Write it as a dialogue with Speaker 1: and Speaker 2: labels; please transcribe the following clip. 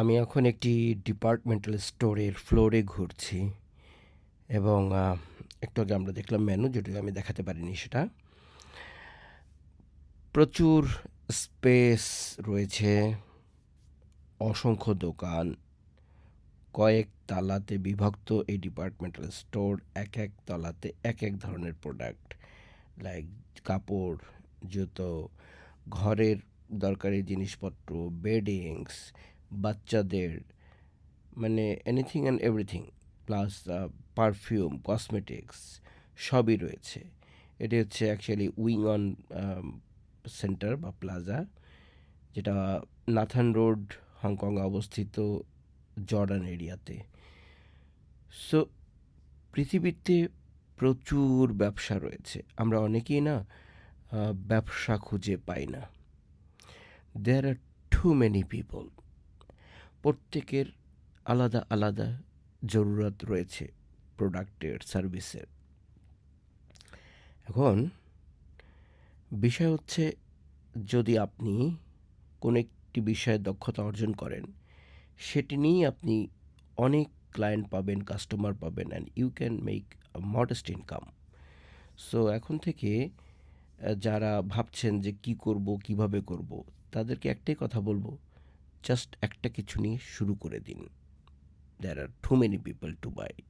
Speaker 1: আমি এখন একটি ডিপার্টমেন্টাল স্টোরের ফ্লোরে ঘুরছি এবং একটু আগে আমরা দেখলাম মেনু যদিও আমি দেখাতে পারিনি সেটা। প্রচুর স্পেস রয়েছে, অসংখ্য দোকান, কয়েক তালাতে বিভক্ত এই ডিপার্টমেন্টাল স্টোর। এক, এক তলাতে এক, এক ধরনের প্রোডাক্ট লাইক কাপড়, জুতো, ঘরের দরকারি জিনিসপত্র, বেডিংস, বাচ্চাদের মানে anything and everything plus perfume, cosmetics সবই রয়েছে। এটি হচ্ছে অ্যাকচুয়ালি উইং অন সেন্টার বা প্লাজা যেটা নাথান রোড, হংকং অবস্থিত জর্ডান এরিয়াতে। সো পৃথিবীতে প্রচুর ব্যবসা রয়েছে। আমরা অনেকেই না ব্যবসা খুঁজে পাই না। There are too many people. প্রত্যেকের আলাদা, আলাদা জরুরত রয়েছে প্রোডাক্টের, সার্ভিসের। এখন বিষয় হচ্ছে যদি আপনি কোনো একটি বিষয়ে দক্ষতা অর্জন করেন, সেটি নিয়েই আপনি অনেক ক্লায়েন্ট পাবেন, কাস্টমার পাবেন and you can make modest income. So এখন থেকে যারা ভাবছেন যে কি করব, কীভাবে করব, তাদেরকে একটাই কথা বলব, জাস্ট একটা কিছু নিয়ে শুরু করে দিন। There are too many people to buy.